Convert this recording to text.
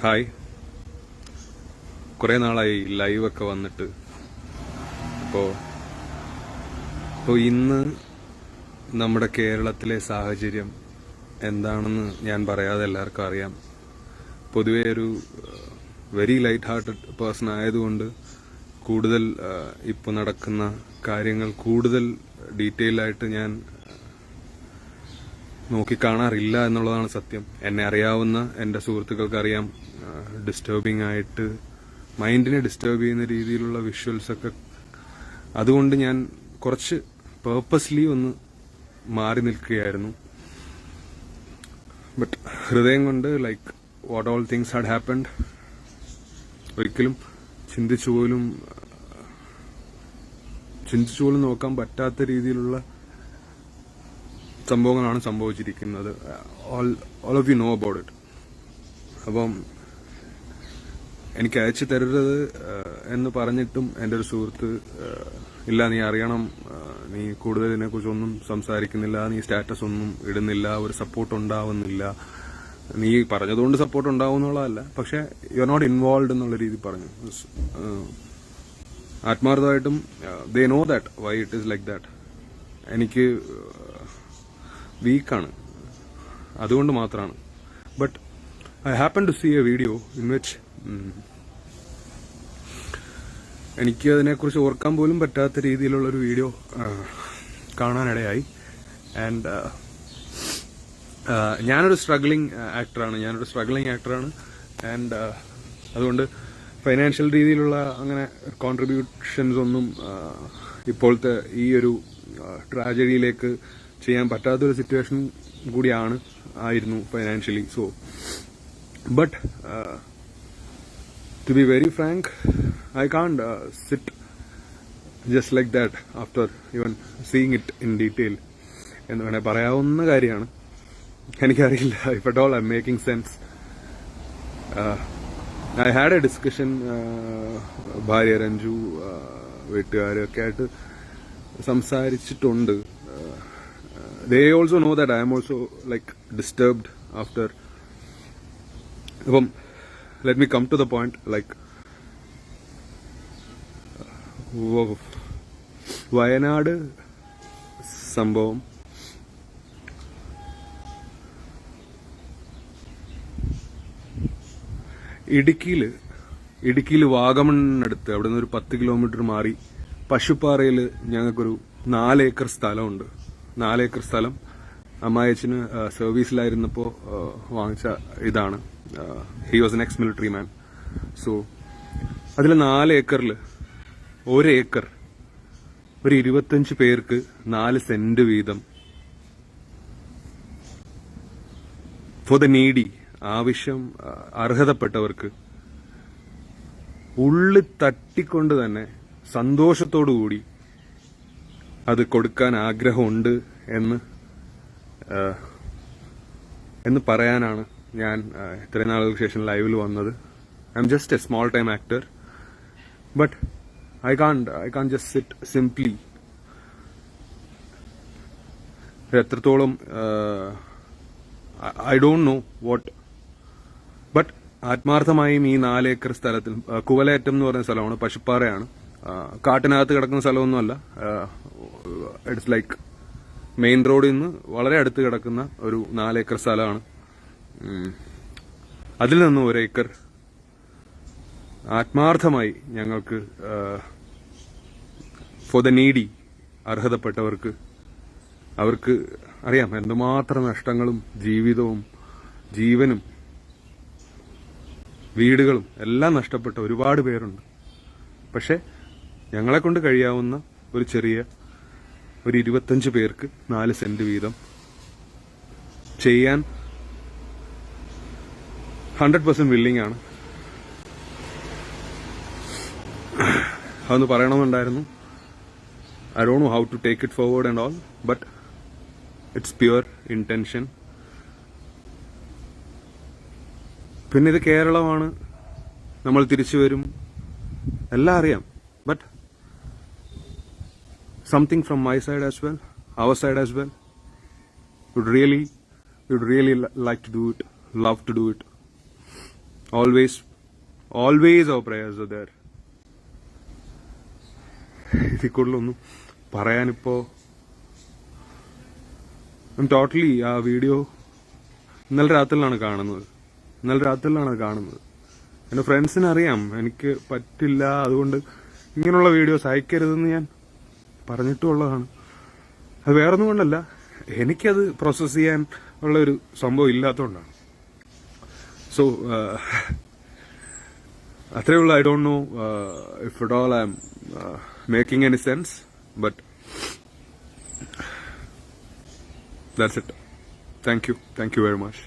Hi. കുറേ നാളായി ലൈവൊക്കെ വന്നിട്ട്. അപ്പോൾ അപ്പോൾ ഇന്ന് നമ്മുടെ കേരളത്തിലെ സാഹചര്യം എന്താണെന്ന് ഞാൻ പറയാതെ എല്ലാവർക്കും അറിയാം. പൊതുവെ ഒരു വെരി ലൈറ്റ് ഹാർട്ടഡ് പേഴ്സൺ ആയതുകൊണ്ട് കൂടുതൽ ഇപ്പോൾ നടക്കുന്ന കാര്യങ്ങൾ കൂടുതൽ ഡീറ്റെയിൽ ആയിട്ട് ഞാൻ നോക്കി കാണാറില്ല എന്നുള്ളതാണ് സത്യം. എന്നെ അറിയാവുന്ന എന്റെ സുഹൃത്തുക്കൾക്ക് അറിയാം ഡിസ്റ്റർബിംഗ് ആയിട്ട് മൈൻഡിനെ ഡിസ്റ്റർബ് ചെയ്യുന്ന രീതിയിലുള്ള വിഷ്വൽസ് ഒക്കെ. അതുകൊണ്ട് ഞാൻ കുറച്ച് പേർപ്പസ്ലി ഒന്ന് മാറി നിൽക്കുകയായിരുന്നു. ബട്ട് ഹൃദയം കൊണ്ട് like what all things had happened ഒരിക്കലും ചിന്തിച്ചു പോലും ചിന്തിച്ചു പോലും നോക്കാൻ പറ്റാത്ത രീതിയിലുള്ള സംഭവങ്ങളാണ് സംഭവിച്ചിരിക്കുന്നത്. All all of you know about it അപ്പം എനിക്ക് അയച്ചു തരരുത് എന്ന് പറഞ്ഞിട്ടും എന്റെ ഒരു സുഹൃത്ത് ഇല്ല നീ അറിയണം നീ കൂടുതൽ ഇതിനെക്കുറിച്ചൊന്നും സംസാരിക്കുന്നില്ല നീ സ്റ്റാറ്റസ് ഒന്നും ഇടുന്നില്ല ഒരു സപ്പോർട്ട് ഉണ്ടാവുന്നില്ല. നീ പറഞ്ഞതുകൊണ്ട് സപ്പോർട്ട് ഉണ്ടാവും എന്നുള്ളതല്ല പക്ഷെ യു ആർ നോട്ട് ഇൻവോൾവ് എന്നുള്ള രീതി പറഞ്ഞു. ആത്മാർത്ഥമായിട്ടും they know that why it is like that എനിക്ക് വീക്കാണ് അതുകൊണ്ട് മാത്രമാണ് but I happen to see a video in which എനിക്ക് അതിനെക്കുറിച്ച് ഓർക്കാൻ പോലും പറ്റാത്ത രീതിയിലുള്ള ഒരു വീഡിയോ കാണാനിടയായി. ആൻഡ് ഞാനൊരു സ്ട്രഗ്ലിംഗ് ആക്ടറാണ് ഞാനൊരു സ്ട്രഗ്ലിംഗ് ആക്ടറാണ് ആൻഡ് അതുകൊണ്ട് ഫൈനാൻഷ്യൽ രീതിയിലുള്ള അങ്ങനെ കോൺട്രിബ്യൂഷൻസ് ഒന്നും ഇപ്പോഴത്തെ ഈ ഒരു ട്രാജഡിയിലേക്ക് ചെയ്യാൻ പറ്റാത്തൊരു സിറ്റുവേഷൻ കൂടിയാണ് ആയിരുന്നു financially so but be very frank i can't uh, sit just like that after even seeing it in detail. എന്ന് വേണേൽ പറയാവുന്ന കാര്യമാണ്. എനിക്കറിയില്ല. If at all I making sense I had a discussion ഭാര്യ രഞ്ജു വീട്ടുകാരൊക്കെ ആയിട്ട് സംസാരിച്ചിട്ടുണ്ട്. They also know that I am also like disturbed after അപ്പം let me come to the point like Wayanad സംഭവം. ഇടുക്കിയിൽ ഇടുക്കിയിൽ വാഗമണ്ണടുത്ത് അവിടെ നിന്ന് ഒരു പത്ത് കിലോമീറ്റർ മാറി പശുപ്പാറയിൽ ഞങ്ങൾക്കൊരു നാലേക്കർ സ്ഥലമുണ്ട്. നാലേക്കർ സ്ഥലം. അമ്മായച്ചന് സർവീസിലായിരുന്നപ്പോൾ വാങ്ങിച്ച ഇതാണ്. He was an ex military man so അതിൽ നാല് ഏക്കറിൽ ഒരു ഏക്കർ ഒരു ഇരുപത്തഞ്ച് പേർക്ക് നാല് സെന്റ് വീതം ഫോർ ദ നീഡി ആവശ്യം അർഹതപ്പെട്ടവർക്ക് ഉള്ളി തട്ടിക്കൊണ്ട് തന്നെ സന്തോഷത്തോടുകൂടി അത് കൊടുക്കാൻ ആഗ്രഹമുണ്ട് എന്ന് എന്ന് പറയാനാണ് ഞാൻ ഇത്രയും നാളുകൾക്ക് ശേഷം ലൈവിൽ വന്നത്. I am just a small time actor but I can't I can't just sit simply എത്രത്തോളം I don't know what but ആത്മാർത്ഥമായും ഈ നാലേക്കർ സ്ഥലത്തിൽ കുവലേറ്റം എന്ന് പറയുന്ന സ്ഥലമാണ് പശുപ്പാറയാണ്. കാട്ടിനകത്ത് കിടക്കുന്ന സ്ഥലമൊന്നുമല്ല. ഇറ്റ്സ് ലൈക്ക് മെയിൻ റോഡിൽ നിന്ന് വളരെ അടുത്ത് കിടക്കുന്ന ഒരു നാലേക്കർ സ്ഥലമാണ്. അതിൽ നിന്ന് ഒരേക്കർ ആത്മാർത്ഥമായി ഞങ്ങൾക്ക് ഫോർ ദ നീഡി അർഹതപ്പെട്ടവർക്ക് അവർക്ക് അറിയാം എന്തുമാത്രം നഷ്ടങ്ങളും ജീവിതവും ജീവനും വീടുകളും എല്ലാം നഷ്ടപ്പെട്ട ഒരുപാട് പേരുണ്ട്. പക്ഷെ ഞങ്ങളെ കൊണ്ട് കഴിയാവുന്ന ഒരു ചെറിയ ഒരു ഇരുപത്തഞ്ച് പേർക്ക് നാല് സെന്റ് വീതം ചെയ്യാൻ ഹൺഡ്രഡ് പെർസെന്റ് വില്ലിംഗ് ആണ്. അതൊന്ന് പറയണമെന്നുണ്ടായിരുന്നു. I don't know how to take it forward and all but it's pure intention പിന്നെ ഇത് കേരളമാണ്. നമ്മൾ തിരിച്ചു വരും. എല്ലാം അറിയാം. Something from my side as well our side as well would really would really like to do it love to do it always always our prayers are there ഇതിൽ കൂടുതലൊന്നും പറയാനിപ്പോ. ടോട്ടലി ആ വീഡിയോ ഇന്നലെ രാത്രിയിലാണ് കാണുന്നത്. ഇന്നലെ രാത്രിയിലാണ് കാണുന്നത്. എന്റെ ഫ്രണ്ട്സിന് അറിയാം എനിക്ക് പറ്റില്ല അതുകൊണ്ട് ഇങ്ങനെയുള്ള വീഡിയോസ് അയക്കരുതെന്ന് ഞാൻ പറഞ്ഞിട്ടുള്ളതാണ്. അത് വേറൊന്നും കൊണ്ടല്ല. എനിക്കത് പ്രോസസ്സ് ചെയ്യാൻ ഉള്ള ഒരു സംഭവം ഇല്ലാത്തതുകൊണ്ടാണ് സോ അത്രേ ഉള്ളൂ. I don't know if it all I am making any sense but that's it thank you thank you very much